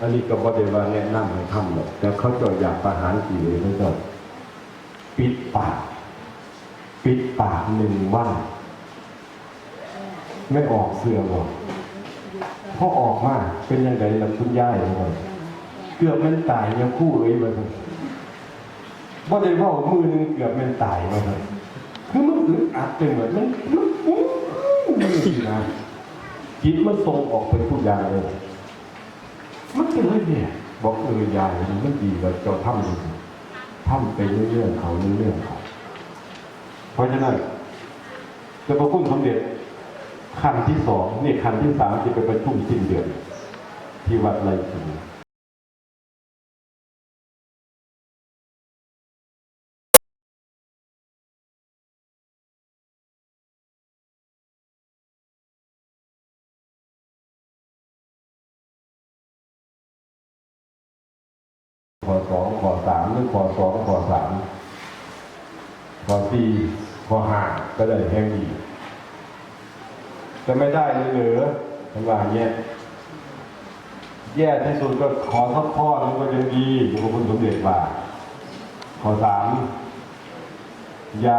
อันนี้ก็บริวาแนะนำให้ทำหรอกแต่เขาจะอยากประหารกี่เลยเขาเจปิดปาก ปิดปากหนึ่งวัน ไม่ออกเสือหรอกพอออกมาเป็นยังไงล่ะคุณย่ายเลยเกือบมันตายยังคู่เอ้ยมาเลยบ่ได้ว่ามือหนึงเกือบมันตายมาเลยคือมันอึดอัดไปเหมือนมันมันอื้นะจิตมันส่งออกไปทุกอย่างเลย มันก็เลยเนี่ยบอกเออยายมันดีเราจะทำดูทำไปเรื่อยๆเขาเรื่อยๆเขาเพราะฉะนั้นจะประคุณสมเด็จขั้นที่สองนี่ขั้นที่สามจะไปประชุมสิ้นเดือนที่วัดไรสิง ขอสองขอสามหรือขอสองขอสามขอสี่ขอห้าก็ได้แห่งดีจะไม่ได้เลยเหรือทำว่าเนี้ยแย่ที่สุดก็ขอสักข้อนึงก็ยังดีอยู่กับคุณสมเด็จว่า ขอสามยา